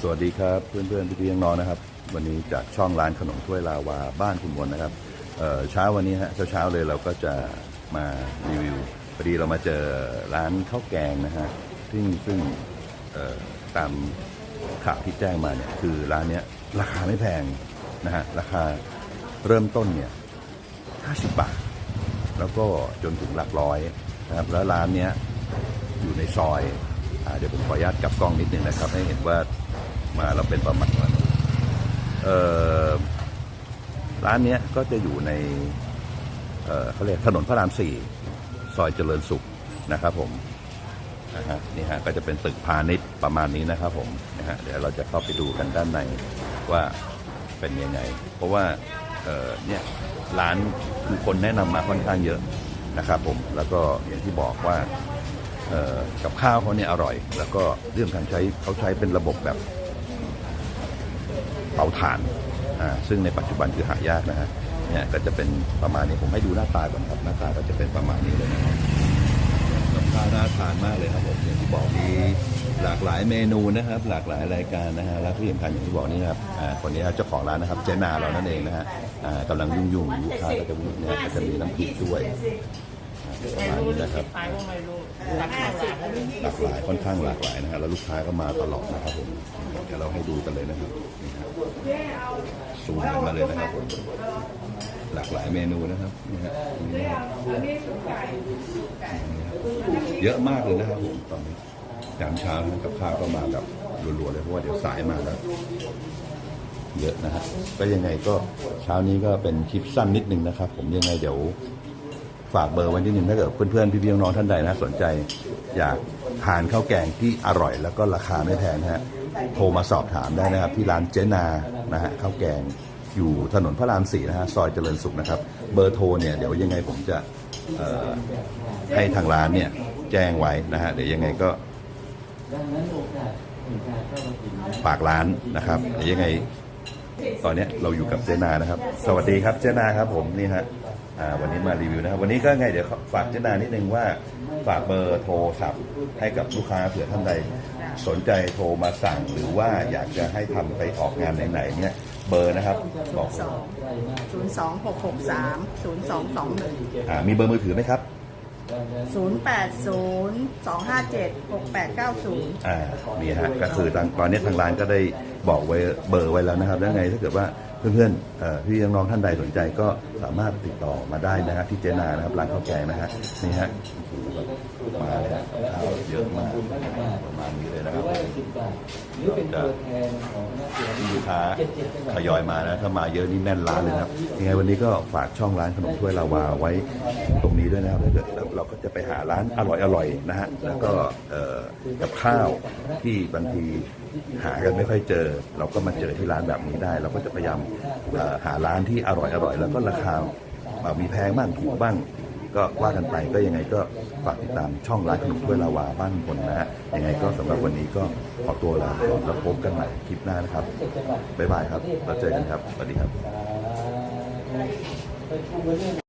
สวัสดีครับเพื่อนเพื่อนๆพี่ๆน้องๆนะครับ วันนี้จากช่องร้านขนมถ้วยลาวาบ้านคุณมนนะครับเช้าวันนี้ฮะเช้าๆเลยเราก็จะมารีวิวพอดีเรามาเจอร้านข้าวแกงนะฮะซึ่งซึ่งตามข่าวที่แจ้งมาเนี่ยคือร้านเนี้ยราคาไม่แพงนะฮะราคาเริ่มต้นเนี่ย50 บาท แล้วก็จนถึงหลักร้อยนะครับแล้วร้านเนี้ยอยู่ในซอยอเดี๋ยวผมขออนุญาตกลับกล้องนิดนึงนะครับ ให้เห็นว่า มาเราเป็นประมาณว่าร้านเนี้ยก็จะอยู่ในเขาเรียกถนนพระรามสี่ซอยเจริญสุขนะครับผมนะฮะนี่ฮะก็จะเป็นตึกพาณิชย์ประมาณนี้นะครับผมนะฮะเดี๋ยวเราจะเข้าไปดูกันด้านในว่าเป็นยังไง เพราะว่าเนี่ยร้านคือคนแนะนำมาค่อนข้างเยอะนะครับผมแล้วก็อย่างที่บอกว่ากับข้าวเขาเนี่ยอร่อย แล้วก็เรื่องการใช้เขาใช้เป็นระบบแบบ เตาถ่านอ่าซึ่งในปัจจุบันคือหายากนะฮะเนี่ยก็จะเป็นประมาณนี้ผมให้ดูหน้าตาก่อนครับหน้าตาก็จะเป็นประมาณนี้เลยนะครับกับข้าวน่าทานมากเลยครับผมอย่างที่บอกมีหลากหลายเมนูนะครับ หลากหลายรายการนะฮะแล้วที่สำคัญอย่างที่บอกนี่นะครับอ่าคนนี้เจ้าของร้านนะครับเจนาเรานั่นเองนะฮะอ่ากำลังยุ่งยุ่งๆลูกค้าก็จะวุ่นเนี่ยก็จะมีน้ำพริกด้วยอ่าประมาณนี้นะครับ ไม่รู้ตัดข้าวหลาม หลากหลายค่อนข้างหลากหลายนะฮะแล้วลูกค้าก็มาตลอดนะครับผมเดี๋ยวเราให้ดูกันเลยนะครับนี่ครับซูมกันมาเลยนะครับผมหลากหลายเมนูนะครับนี่ฮะนี่นะครับเยอะมากเลยนะครับผมตอนนี้ยามเช้านะกับข้าวก็มาแบบรัวๆเลยเพราะว่าเดี๋ยวสายมาแล้วเยอะนะฮะก็ยังไงก็เช้านี้ก็เป็นคลิปสั้นนิดนึงนะครับ ผมยังไงเดี๋ยว ฝากเบอร์ไว้นิดนึงถ้าเกิดเพื่อนๆ พี่ๆ น้องๆท่านใดนะสนใจ อยากทานข้าวแกงที่อร่อยแล้วก็ราคาไม่แพงนะฮะโทรมาสอบถามได้นะครับ ที่ร้านเจนานะฮะข้าวแกงอยู่ถนนพระรามสี่นะฮะซอยเจริญสุขนะครับ เบอร์โทรเนี่ยเดี๋ยวยังไงผมจะเอ่อให้ทางร้านเนี่ยแจ้งไว้นะฮะเดี๋ยวยังไงก็ฝากร้านนะครับเดี๋ยวยังไง ตอนเนี้ยเราอยู่กับเจนานะครับ สวัสดีครับเจนาครับผมนี่ฮะ อ่าวันนี้มารีวิวนะครับ วันนี้ก็ไงเดี๋ยวฝากเจนานิดนึงว่าฝากเบอร์โทรศัพท์ให้กับลูกค้าเผื่อท่านใด สนใจโทรมาสั่งหรือว่าอยากจะให้ทำไปออกงานไหนๆเนี่ยเบอร์นะครับบอกสองศูนย์สองหกหกสามศูนย์สองสองหนึ่งอ่ามีเบอร์มือถือไหมครับ ศูนย์แปดศูนย์สองห้าเจ็ดหกแปดเก้าศูนย์ อ่านี่ฮะก็คือทางตอนนี้ทางร้านก็ได้บอกไว้เบอร์ไว้แล้วนะครับแล้วไงถ้าเกิดว่า เพื่อนๆพี่น้องท่านใดสนใจก็สามารถติดต่อมาได้นะฮะที่เจนานะครับร้านข้าวแกงนะฮะนี่ฮะมา เลยฮะข้าวเยอะมากประมาณนี้เลยนะครับจะมีลูกค้าทยอยมานะถ้ามาเยอะนี่แน่นร้านเลยนะครับยังไงวันนี้ก็ฝากช่องร้านขนมถ้วยลาวาไว้ตรงนี้ด้วยนะครับถ้าเกิดแล้วเราก็จะไปหาร้านอร่อยๆนะฮะแล้วก็เอ่อกับข้าวที่บางทีหากันไม่ค่อยเจอ เราก็มาเจอที่ร้านแบบนี้ได้ เราก็จะพยายามเอ่อหาร้านที่อร่อยๆแล้วก็ราคาเอ่อมีแพงบ้างถูกบ้าง ก็ว่ากันไปก็ยังไงก็ฝากติดตามช่องร้านขนมถ้วยลาวาบ้านคนนะฮะยังไงก็สำหรับวันนี้ก็ขอตัวลาก่อนแล้วพบกันใหม่คลิปหน้านะครับบ๊ายบายครับแล้วเจอกันครับสวัสดีครับ